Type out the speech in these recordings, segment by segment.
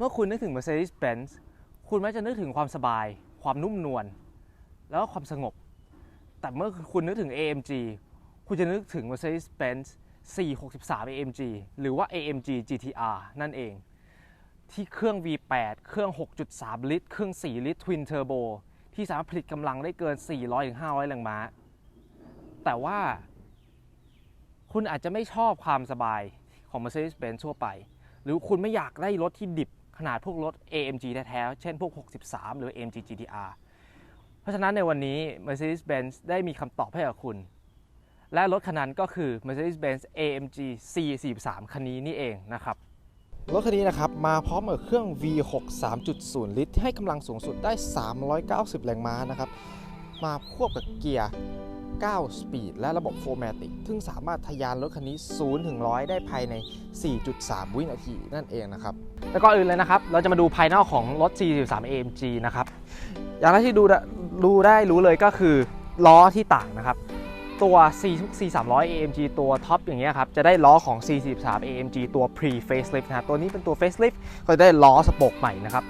เมื่อคุณนึกถึง Mercedes-Benz คุณมักจะนึกถึงความสบาย ความนุ่มนวล แล้วก็ความสงบ แต่เมื่อคุณนึกถึง AMG คุณจะนึกถึง Mercedes-Benz 463 AMG หรือว่า AMG GTR นั่นเอง ที่เครื่อง V8 เครื่อง 6.3 ลิตร เครื่อง 4 ลิตร Twin Turbo ที่สามารถผลิตกำลังได้เกิน 400-500 แรงม้า แต่ว่า คุณอาจจะไม่ชอบความสบายของ Mercedes-Benz ทั่วไป หรือคุณไม่อยากได้รถที่ดิบ ขนาดพวกรถ AMG แท้ๆ เช่นพวก 63 หรือ AMG GTR เพราะฉะนั้นในวันนี้ Mercedes-Benz ได้มีคำตอบให้กับคุณ และรถคันนั้นก็คือ Mercedes-Benz AMG C43 คันนี้นี่เองนะครับ รถคันนี้นะครับ มาพร้อมกับเครื่อง V6 3.0 ลิตรที่ให้กำลังสูงสุดได้ 390 แรงม้านะครับ มาควบกับเกียร์ 9สปีดและระบบ 4MATIC ซึ่งสามารถทะยานรถคันนี้ 0 ถึง 100 ได้ภายใน 4.3 วินาทีนั่นเองนะครับ แล้วก็อื่นเลยนะครับ เราจะมาดูภายนอกของรถ C43 AMG นะครับ อย่างแรกที่ดูได้ดูได้รู้เลยก็คือล้อที่ต่างนะครับ ตัว C C300 AMG ตัวท็อปอย่างเงี้ยครับ จะได้ล้อของ C43 AMG ตัว pre facelift นะตัวนี้เป็นตัว facelift ก็จะได้ล้อสโปกใหม่นะครับ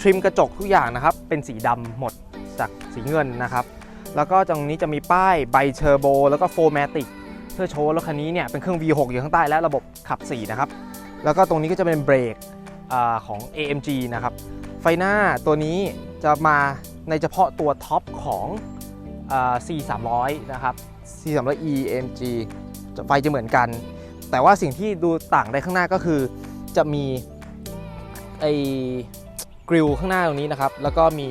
ทริมกระจกทุกอย่างนะครับ เป็นสีดำหมดจากสีเงินนะครับ แล้วก็ตรงนี้จะมีป้ายไบเทอร์โบแล้วก็โฟร์แมติกเพื่อโชว์รถคันนี้เนี่ยเป็นเครื่อง V6 อยู่ข้างใต้และระบบขับ 4 นะครับ แล้วก็ตรงนี้ก็จะเป็นเบรกอของ AMG นะครับ ไฟหน้าตัวนี้จะมาในเฉพาะตัวท็อปของอา C300 นะครับ C300E AMG ไฟจะเหมือนกัน แต่ว่าสิ่งที่ดูต่างได้ข้างหน้าก็คือจะมีไอกริลข้างหน้าตรงนี้นะครับ แล้วก็มี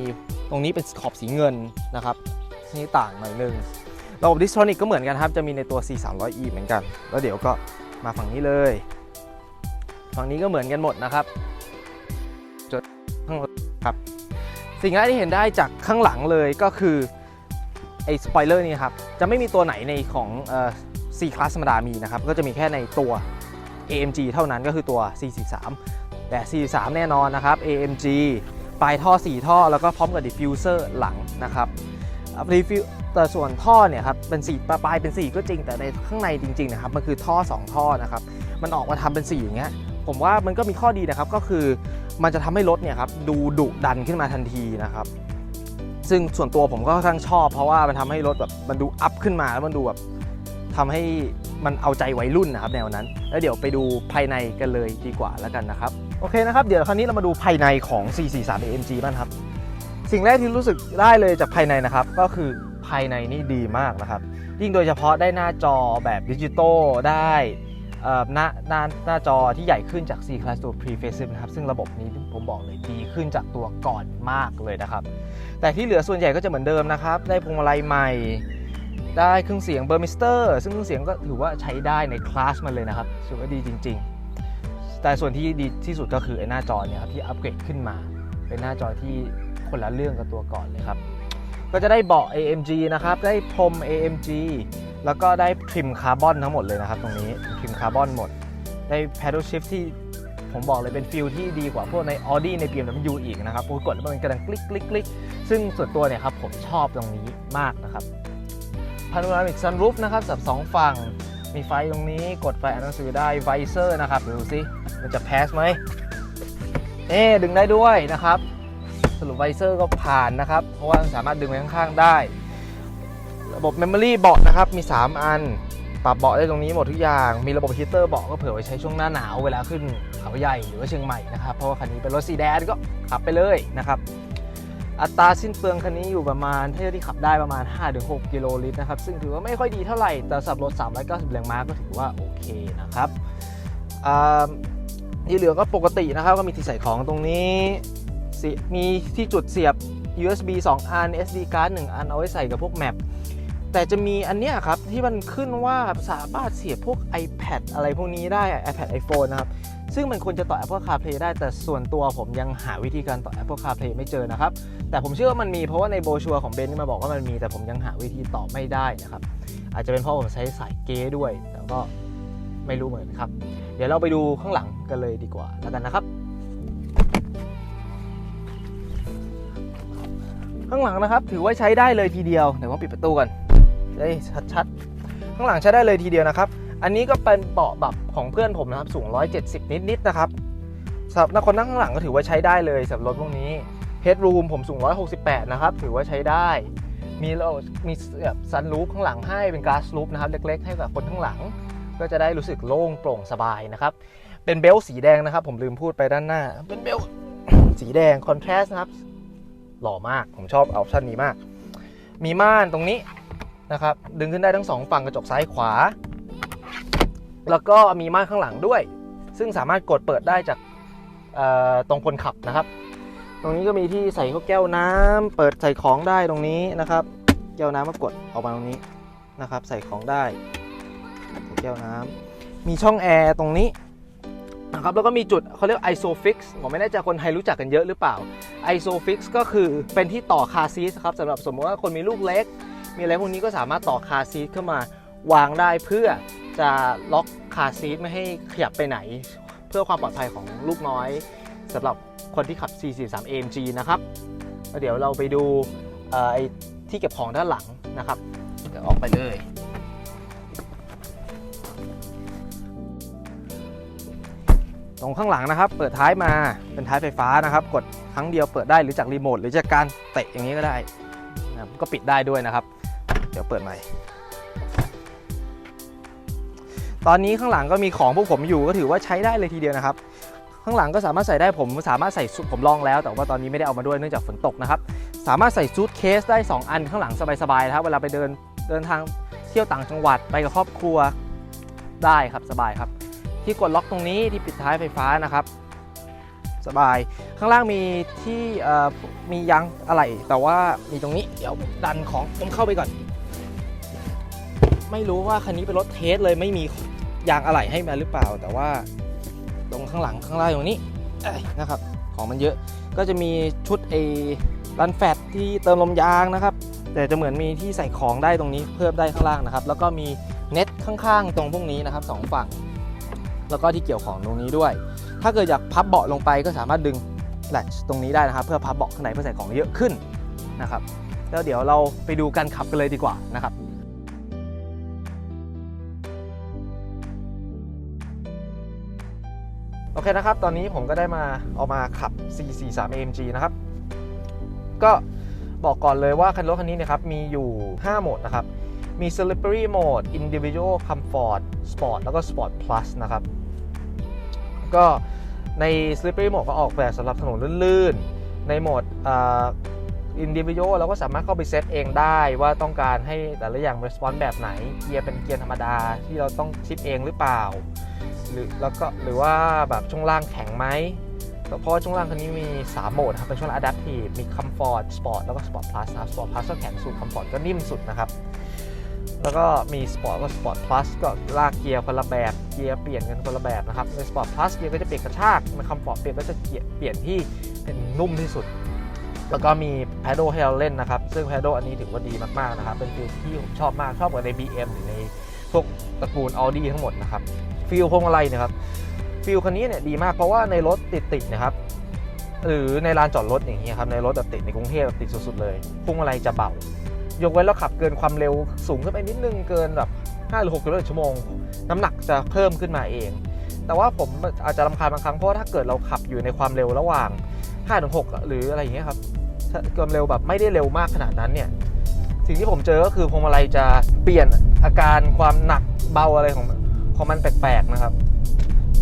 ตรงนี้เป็นขอบสีเงินนะครับ นี่ต่างหน่อยนึงระบบดิสโทรนิกก็เหมือนกันครับ จะมีในตัว C300E เหมือนกัน แล้วเดี๋ยวก็มาฝั่งนี้เลย ฝั่งนี้ก็เหมือนกันหมดนะครับจดข้างหลังครับ สิ่งแรกที่เห็นได้จากข้างหลังเลยก็คือไอ้สปอยเลอร์นี่ครับ จะไม่มีตัวไหนในของเอ่อ C Class ธรรมดามีนะครับ ก็จะมีแค่ในตัว AMG เท่านั้นก็คือตัว C43 แต่ C43 แน่นอนนะครับ AMG ปลายท่อ 4 ท่อ แล้วก็พร้อมกับดิฟฟิวเซอร์หลังนะครับ รีฟิวแต่ส่วนท่อเนี่ยครับเป็นสีปลายเป็นสีก็จริงแต่ในข้างในจริงๆนะครับมันคือท่อ 2 ท่อนะครับมันออกมาทำเป็นสีอย่างเงี้ยผมว่ามันก็มีข้อดีนะครับก็คือมันจะทำให้รถเนี่ยครับดูดุดันขึ้นมาทันทีนะครับ ซึ่งส่วนตัวผมก็ค่อนข้างชอบ เพราะว่ามันทำให้รถแบบมันดูอัพขึ้นมาแล้วมันดูแบบทำให้มันเอาใจวัยรุ่นนะครับแนวนั้น แล้วเดี๋ยวไปดูภายในกันเลยดีกว่าแล้วกันนะครับ โอเคนะครับ เดี๋ยวคราวนี้เรามาดูภายในของ 443 AMG บ้างครับ สิ่งแรกที่รู้สึกได้เลยจากภายในนะครับ ก็คือภายในนี่ดีมากนะครับ ยิ่งโดยเฉพาะได้หน้าจอแบบดิจิตอลได้หน้าหน้าหน้าจอที่ใหญ่ขึ้นจาก C Class ตัว Preface นะครับ ซึ่งระบบนี้ผมบอกเลยดีขึ้นจากตัวก่อนมากเลยนะครับ แต่ที่เหลือส่วนใหญ่ก็จะเหมือนเดิมนะครับ ได้พวงมาลัยใหม่ ได้เครื่องเสียงเบอร์มิสเตอร์ซึ่งเครื่องเสียงก็ถือว่าใช้ได้ในคลาสมันเลยนะครับถือว่าดีจริง ๆ แต่ส่วนที่ดีที่สุดก็คือไอ้หน้าจอเนี่ยครับที่อัปเกรดขึ้นมา เป็นหน้าจอที่ คนละเรื่องกับตัวก่อนเลยครับ ก็จะได้เบาะ AMG นะครับ ได้พรม AMG แล้วก็ได้ทริมคาร์บอนทั้งหมดเลยนะครับ ตรงนี้ทริมคาร์บอนหมด ได้ paddle shift ที่ผมบอกเลยเป็นฟิลที่ดีกว่าพวกใน Audi ใน BMW อีกนะครับกดแล้วมันกระดังคลิกคลิกคลิกซึ่งส่วนตัวเนี่ยครับผมชอบตรงนี้มากนะครับ Panoramic Sunroof นะครับสำหรับสองฝั่งมีไฟตรงนี้กดไฟอ่านหนังสือได้ Visor นะครับดูสิมันจะ pass ไหมเอ๊ะดึงได้ด้วยนะครับ สรุปไวเซอร์ก็ผ่านนะครับ เพราะว่าสามารถดึงไปข้างๆได้ ระบบ Memory เบาะนะครับ มี 3 อัน ปรับเบาะได้ตรงนี้หมดทุกอย่าง มีระบบฮีเตอร์เบาะก็เผื่อไว้ใช้ช่วงหน้าหนาวเวลาขึ้นเขาใหญ่หรือว่าเชียงใหม่นะครับ เพราะว่าคันนี้เป็นรถสีแดงก็ขับไปเลยนะครับ อัตราสิ้นเปลืองคันนี้อยู่ประมาณเท่าที่ขับได้ประมาณ 5-6 กิโลลิตรนะครับ ซึ่งถือว่าไม่ค่อยดีเท่าไหร่ แต่สำหรับรถ 390แรงม้าก็ถือว่าโอเคนะครับที่เหลือก็ปกตินะครับ ก็มีที่ใส่ของตรงนี้ เสียมีที่จุดเสียบ USB 2 อัน SD card 1 อันเอาไว้ใส่กับพวกแมปแต่จะมีอันเนี้ยครับ ที่มันขึ้นว่าสามารถเสียบพวก iPad อะไรพวกนี้ได้ iPad iPhone นะครับ ซึ่งมันควรจะต่อ Apple CarPlay ได้แต่ส่วนตัวผมยังหาวิธีการต่อ Apple CarPlay ไม่เจอนะครับ แต่ผมเชื่อว่ามันมีเพราะว่าในโบชัวของเบนซ์นี่มาบอกว่ามันมี แต่ผมยังหาวิธีต่อไม่ได้นะครับ อาจจะเป็นเพราะผมใช้สายเก๊ด้วย แต่ก็ไม่รู้เหมือนกันครับ เดี๋ยวเราไปดูข้างหลังกันเลยดีกว่าแล้วกันนะครับ ข้างหลังนะครับ ถือว่าใช้ได้เลยทีเดียวเดี๋ยวผมปิดประตูกันได้ชัดๆ ข้างหลังใช้ได้เลยทีเดียวนะครับ อันนี้ก็เป็นเบาะแบบของเพื่อนผมนะครับ สูง 170 นิดๆนะครับสำหรับนักคนนั่งข้างหลังก็ถือว่าใช้ได้เลยสำหรับรถพวกนี้ Headroom ผมสูง 168 นะครับ ถือว่าใช้ได้ มีเรามีแบบซันรูฟข้างหลังให้เป็น glass roof นะครับ เล็ก ๆ ให้กับคนข้างหลัง ก็จะได้รู้สึกโล่งโปร่งสบายนะครับ เป็นเบลสีแดงนะครับ ผมลืมพูดไปด้านหน้า เป็นเบลสีแดง contrast นะครับ หล่อมาก ผมชอบออปชันนี้มาก มีม่านตรงนี้นะครับ ดึงขึ้นได้ทั้งสองฝั่งกระจกซ้ายขวา แล้วก็มีม่านข้างหลังด้วย ซึ่งสามารถกดเปิดได้จากตรงคนขับนะครับ ตรงนี้ก็มีที่ใส่พวกแก้วน้ำเปิดใส่ของได้ตรงนี้นะครับ แก้วน้ำก็กดออกมาตรงนี้นะครับ ใส่ของได้แก้วน้ำมีช่องแอร์ตรงนี้ นะครับแล้วก็มีจุดเขาเรียก isofix ผมไม่แน่ใจคนไทยรู้จักกันเยอะหรือเปล่า isofix ก็คือเป็นที่ต่อคาซีทครับสำหรับสมมติว่าคนมีลูกเล็ก มีอะไรพวกนี้ก็สามารถต่อคาซีทเข้ามาวางได้เพื่อจะล็อกคาซีทไม่ให้ขยับไปไหน เพื่อความปลอดภัยของลูกน้อยสำหรับคนที่ขับ43 AMG นะครับเดี๋ยวเราไปดูไอ้ที่เก็บของด้านหลังนะครับเดี๋ยวออกไปเลย ตรงข้างหลังนะครับ เปิดท้ายมาเป็นท้ายไฟฟ้านะครับ กดครั้งเดียวเปิดได้หรือจากรีโมทหรือจากการเตะอย่างนี้ก็ได้นะก็ปิดได้ด้วยนะครับ เดี๋ยวเปิดใหม่ ตอนนี้ข้างหลังก็มีของพวกผมอยู่ก็ถือว่าใช้ได้เลยทีเดียวนะครับ ข้างหลังก็สามารถใส่ได้ผมสามารถใส่ผมลองแล้ว แต่ว่าตอนนี้ไม่ได้เอามาด้วยเนื่องจากฝนตกนะครับ สามารถใส่ซูทเคสได้ 2 อันข้างหลังสบายๆนะครับเวลาไปเดินเดินทางเที่ยวต่างจังหวัดไปกับครอบครัวได้ครับสบายครับ ที่กดล็อกตรงนี้ที่ปิดท้ายไฟฟ้านะครับ สบายข้างล่างมีที่มียางอะไหล่แต่ว่ามีตรงนี้เดี๋ยวดันของผมเข้าไปก่อน ไม่รู้ว่าคันนี้เป็นรถเทสเลยไม่มียางอะไหล่ให้มาหรือเปล่า แต่ว่าตรงข้างหลังข้างล่างตรงนี้นะครับ ของมันเยอะก็จะมีชุดเอรันแฟตที่เติมลมยางนะครับ แต่จะเหมือนมีที่ใส่ของได้ตรงนี้เพิ่มได้ข้างล่างนะครับ แล้วก็มีเน็ตข้างๆ ตรงพวกนี้นะครับสองฝั่ง แล้วก็ที่เกี่ยวของตรงนี้ด้วย ถ้าเกิดอยากพับเบาะลงไปก็สามารถดึงแลชตรงนี้ได้นะครับ เพื่อพับเบาะข้างในเพื่อใส่ของเยอะขึ้นนะครับ แล้วเดี๋ยวเราไปดูการขับกันเลยดีกว่านะครับโอเคนะครับ ตอนนี้ผมก็ได้มาเอามาขับ C43 AMG นะครับ ก็บอกก่อนเลยว่าคันรถคันนี้นะครับมีอยู่ 5 โหมดนะครับ มี Slippery Mode Individual Comfort Sport แล้วก็ Sport Plus นะครับ ก็ใน Slippery Mode ก็ออกแบบสำหรับถนนลื่นๆ ในโหมดอ่า Individual เราก็สามารถเข้าไปเซตเองได้ว่าต้องการให้แต่ละอย่าง response แบบไหน เกียร์เป็นเกียร์ธรรมดาที่เราต้องชิปเองหรือเปล่า หรือแล้วก็หรือว่าแบบช่วงล่างแข็งไหมเพราะว่าช่วงล่างคันนี้มี 3 โหมดครับเป็นช่วงล่าง adaptive มี comfort sport แล้วก็ sport plus นะครับ sport plus ก็แข็งสุด comfort ก็นิ่มสุดนะครับ แล้วก็มี sport ก็ sport plus ก็ลากเกียร์คนละแบบ เกียร์เปลี่ยนกันคนละแบบนะครับ ใน sport plus เกียร์ก็จะเปลี่ยนกระชากใน comfort เปลี่ยนก็จะเปลี่ยนที่เป็นนุ่มที่สุด แล้วก็มี paddle ให้เราเล่นนะครับ ซึ่ง paddle อันนี้ถือว่าดีมากๆนะครับ เป็นฟิลที่ผมชอบมาก ชอบกว่าใน BM หรือในพวกตระกูล Audi ทั้งหมดนะครับ ฟิลพวงมาลัยนะครับ ฟิลคันนี้เนี่ยดีมากเพราะว่าในรถติดๆนะครับ หรือในลานจอดรถอย่างเงี้ยครับ ในรถแบบติดในกรุงเทพแบบติดสุดๆเลย พวงมาลัยจะเบา ยกเว้นเราขับเกินความเร็วสูงขึ้นไปนิดนึงเกินแบบ5หรือ6กิโลเมตรชั่วโมง น้ำหนักจะเพิ่มขึ้นมาเอง แต่ว่าผมอาจจะรำคาญบางครั้งเพราะาถ้าเกิดเราขับอยู่ในความเร็วระหว่าง5ถึง6หรืออะไรอย่างเงี้ยครับความเร็วแบบไม่ได้เร็วมากขนาดนั้นเนี่ยสิ่งที่ผมเจอก็คือพวงมาลัยจะเปลี่ยนอาการความหนักเบาอะไรของของมันแปลกๆนะครับ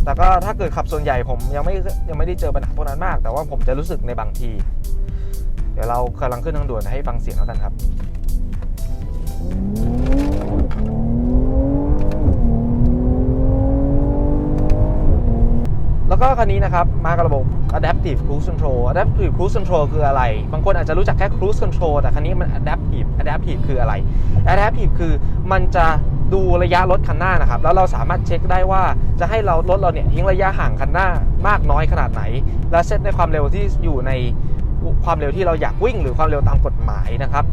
แต่ก็ถ้าเกิดขับส่วนใหญ่ผมยังไม่ยังไม่ได้เจอปัญหาพวกนั้นมาก แต่ว่าผมจะรู้สึกในบางที เดี๋ยวเรากำลังขึ้นทางด่วนให้ฟังเสียงแล้วกันครับ แล้วก็คันนี้นะครับ มากับระบบ Adaptive Cruise Control Adaptive Cruise Control คืออะไร บางคนอาจจะรู้จักแค่ Cruise Control แต่คันนี้มัน Adaptive Adaptive คืออะไร Adaptive คือมันจะดูระยะรถคันหน้านะครับ แล้วเราสามารถเช็คได้ว่าจะให้เรารถเราเนี่ยทิ้งระยะห่างคันหน้ามากน้อยขนาดไหน และเซตในความเร็วที่อยู่ในความเร็วที่เราอยากวิ่ง หรือความเร็วตามกฎหมายนะครับ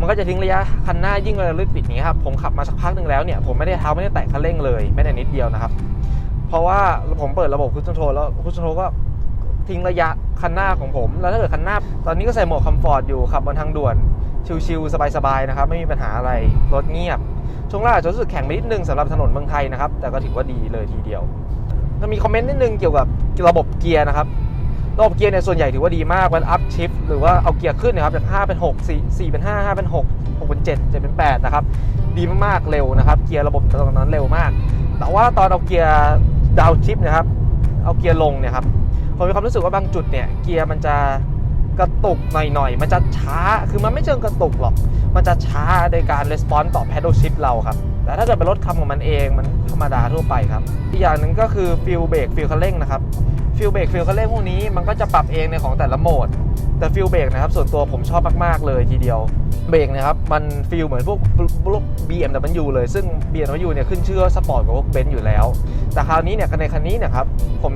มันก็จะทิ้งระยะคันหน้ายิ่งเวลาลึกติดนี้ครับผมขับมาสักพักหนึ่งแล้วเนี่ยผมไม่ได้เท้าไม่ได้แตะคันเร่งเลยไม่ได้นิดเดียวนะครับ เพราะว่าผมเปิดระบบคุ i คอนโทรแล้วคุ i คอนโทรก็ทิ้งระยะคันหน้าของผม แล้วถ้าเกิดคันหน้า ตอนนี้ก็ใส่โหมดคอมฟอร์ตอยู่ขับบนทางด่วนชิลๆสบายๆนะครับไม่มีปัญหาอะไรรถเงียบ ช่วงล่างอาจจะรู้สึกแข็งไปนิดนึงสำหรับถนนเมืองไทยนะครับแต่ก็ถือว่าดีเลยทีเดียวโอเคมันมีคอมเมนต์นิดนึงเกี่ยวกับระบบเกียร์นะครับ ระบบเกียร์เนี่ยส่วนใหญ่ถือว่าดีมากมันอัพชิฟหรือว่าเอาเกียร์ขึ้นนะครับจาก5เป็น6 4 4เป็น5 5เป็น6 6เป็น7 7เป็น8นะครับดีมากๆเร็วนะครับ เกียร์ระบบตรงนั้นเร็วมาก แต่ว่าตอนเอาเกียร์ดาวชิฟนะครับเอาเกียร์ลงเนี่ยครับผมมีความรู้สึกว่าบางจุดเนี่ยเกียร์มันจะกระตุกหน่อยๆ มันจะช้า คือมันไม่เชิงกระตุกหรอก มันจะช้าในการรีสปอนส์ต่อ pedal shift เราครับ แต่ถ้าเกิดเป็นรถคำของมันเองมันธรรมดาทั่วไปครับ อีกอย่างหนึ่งก็คือฟิลเบรกฟิลคันเร่งนะครับฟิลเบรกฟิลคันเร่งพวกนี้มันก็จะปรับเองในของแต่ละโหมด แต่ฟิลเบรกนะครับส่วนตัวผมชอบมาก ๆ เลยทีเดียวเบรกนะครับมันฟิลเหมือนพวกพวก BMW เลยซึ่ง BMW เนี่ยขึ้นชื่อสปอร์ตกว่าพวกเบนซ์อยู่แล้ว แต่คราวนี้เนี่ยในคันนี้เนี่ยครับผม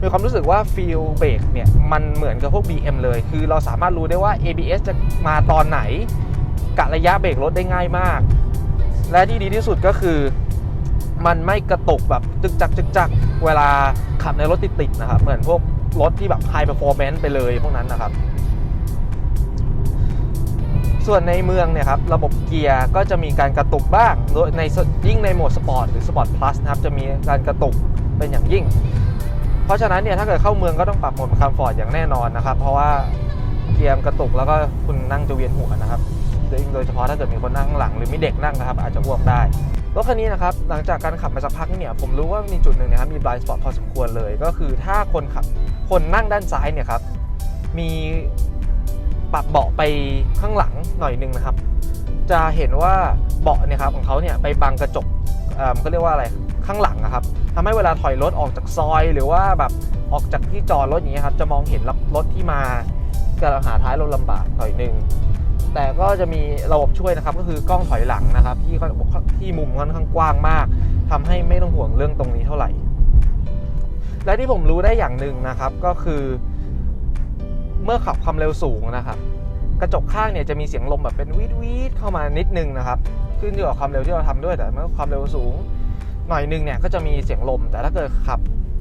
มีความรู้สึกว่าฟิลเบรกเนี่ยมันเหมือนกับพวก BM เลย คือเราสามารถรู้ได้ว่า ABS จะมาตอนไหนกะระยะเบรกรถได้ง่ายมาก และที่ดีที่สุดก็คือ มันไม่กระตุกแบบจึกจักจึกจักเวลาขับในรถติดๆนะครับ เหมือนพวกรถที่แบบ high performance ไปเลยพวกนั้นนะครับ ส่วนในเมืองเนี่ยครับ ระบบเกียร์ก็จะมีการกระตุกบ้างโดยในยิ่งในโหมดสปอร์ตหรือสปอร์ตพลัสนะครับ จะมีการกระตุกเป็นอย่างยิ่ง เพราะฉะนั้นเนี่ยถ้าเกิดเข้าเมืองก็ต้องปรับโหมดคัมฟอร์ตอย่างแน่นอนนะครับ เพราะว่าเกียร์กระตุกแล้วก็คุณนั่งจะเวียนหัวนะครับ โดยโดยเฉพาะถ้าเกิดมีคนนั่งข้างหลังหรือมีเด็กนั่งนะครับอาจจะอ้วกได้รถคันนี้นะครับหลังจากการขับมาสักพักเนี่ยผมรู้ว่ามีจุดหนึ่งนะครับมี blind spot พอสมควรเลย ก็คือถ้าคนขับคนนั่งด้านซ้ายเนี่ยครับมีปรับเบาะไปข้างหลังหน่อยหนึงนะครับ จะเห็นว่าเบาะเนี่ยครับของเขาเนี่ยไปบังกระจกเอ่อเขาเรียกว่าอะไรข้างหลังนะครับทำให้เวลาถอยรถออกจากซอย หรือว่าแบบออกจากที่จอดรถอย่างเงี้ยครับจะมองเห็นรถที่มาจะหาท้ายเราลำบากหน่อยหนึง แต่ก็จะมีระบบช่วยนะครับ ก็คือกล้องถอยหลังนะครับ ที่ที่มุมค่อนข้างกว้างมากทำให้ไม่ต้องห่วงเรื่องตรงนี้เท่าไหร่ และที่ผมรู้ได้อย่างหนึ่งนะครับก็คือ เมื่อขับความเร็วสูงนะครับ กระจกข้างเนี่ยจะมีเสียงลมแบบเป็นวีดวีดเข้ามานิดนึงนะครับ ขึ้นอยู่กับความเร็วที่เราทำด้วยแต่เมื่อความเร็วสูง หน่อยนึงเนี่ยก็จะมีเสียงลม แต่ถ้าเกิดขับ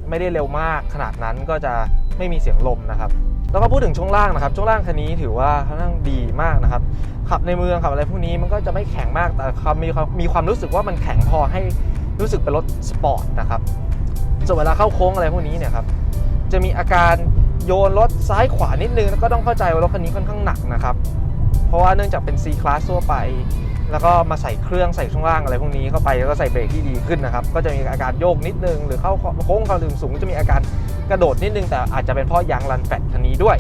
ไม่ได้เร็วมากขนาดนั้นก็จะไม่มีเสียงลมนะครับ แล้วก็พูดถึงช่วงล่างนะครับ ช่วงล่างคันนี้ถือว่าค่อนข้างดีมากนะครับ ขับในเมืองขับอะไรพวกนี้มันก็จะไม่แข็งมาก แต่ความมีความมีความรู้สึกว่ามันแข็งพอให้รู้สึกเป็นรถสปอร์ตนะครับ ส่วนเวลาเข้าโค้งอะไรพวกนี้เนี่ยครับ จะมีอาการโยนรถซ้ายขวานิดนึงแล้วก็ต้องเข้าใจว่ารถคันนี้ค่อนข้างหนักนะครับ เพราะว่าเนื่องจากเป็น C class ทั่วไป แล้วก็มาใส่เครื่องใส่ช่วงล่างอะไรพวกนี้เข้าไปแล้วก็ใส่เบรกที่ดีขึ้นนะครับก็จะมีอาการโยกนิดนึง หรือเข้าโค้งความเร็วสูงก็จะมีอาการกระโดดนิดนึง แต่อาจจะเป็นเพราะยางรันแฟตคันนี้ด้วย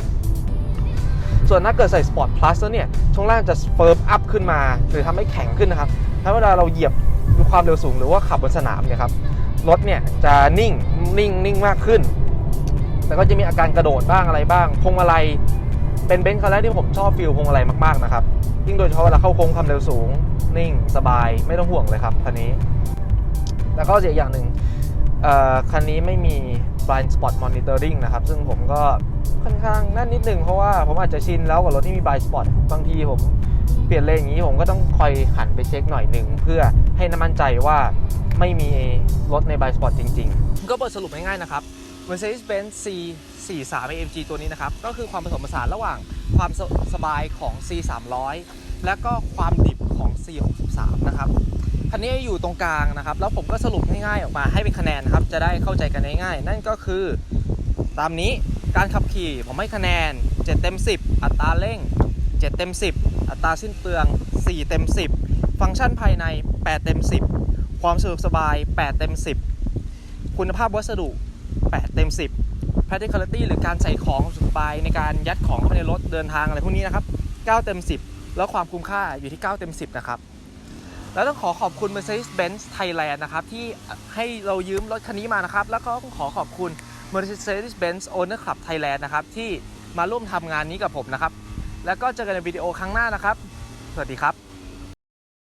ส่วนถ้าเกิดใส่ Sport Plus แล้วเนี่ยช่วงล่างจะเฟิร์มอัพขึ้นมา หรือทำให้แข็งขึ้นนะครับถ้าเวลาเราเหยียบด้วยความเร็วสูงหรือว่าขับบนสนามเนี่ยครับรถเนี่ยจะนิ่งนิ่งนิ่งมากขึ้น แต่ก็จะมีอาการกระโดดบ้างอะไรบ้างพวงมาลัย เป็นเบนซ์คันแรกที่ผมชอบฟิลพวงมาลัยมากๆนะครับยิ่งโดยเฉพาะเวลาเข้าโค้งความเร็วสูง นิ่งสบายไม่ต้องห่วงเลยครับคันนี้ แล้วก็เสียอย่างหนึ่งคันนี้ไม่มี blind spot monitoring นะครับ ซึ่งผมก็ค่อนข้างนั่นนิดนึงเพราะว่าผมอาจจะชินแล้วกับรถที่มี blind spot บางทีผมเปลี่ยนเลนอย่างนี้ผมก็ต้องคอยหันไปเช็คหน่อยหนึ่งเพื่อให้น้ำมั่นใจว่าไม่มีรถใน blind spot จริง ๆ ก็บทสรุปง่ายๆนะครับ Mercedes-Benz C 43 AMG ตัวนี้นะครับ ก็คือความผสมผสานระหว่างความสสบายของ C 300 และก็ความดิบของ C 63 นะครับ คันนี้อยู่ตรงกลางนะครับ แล้วผมก็สรุปง่ายๆออกมาให้เป็นคะแนนครับ จะได้เข้าใจกันง่ายๆ นั่นก็คือตามนี้การขับขี่ผมให้คะแนน 7 เต็ม 10 อัตราเร่ง 7 เต็ม 10 อัตราสิ้นเปลือง 4 เต็ม 10 ฟังก์ชันภายใน 8 เต็ม 10 ความสะดวกสบาย 8 เต็ม 10 คุณภาพวัสดุ 8 เต็ม 10 practicality หรือการใส่ของสบายในการยัดของเข้าไปในรถเดินทางอะไรพวกนี้นะครับ 9 เต็ม 10 แล้วความคุ้มค่าอยู่ที่ 9 เต็ม 10 นะครับ แล้วต้องขอขอบคุณ Mercedes-Benz Thailand นะครับ ที่ให้เรายืมรถคันนี้มานะครับ แล้วก็ต้องขอขอบคุณ Mercedes-Benz Owner Club Thailand นะครับ ที่มาร่วมทำงานนี้กับผมนะครับ แล้วก็เจอกันในวิดีโอครั้งหน้านะครับ สวัสดีครับ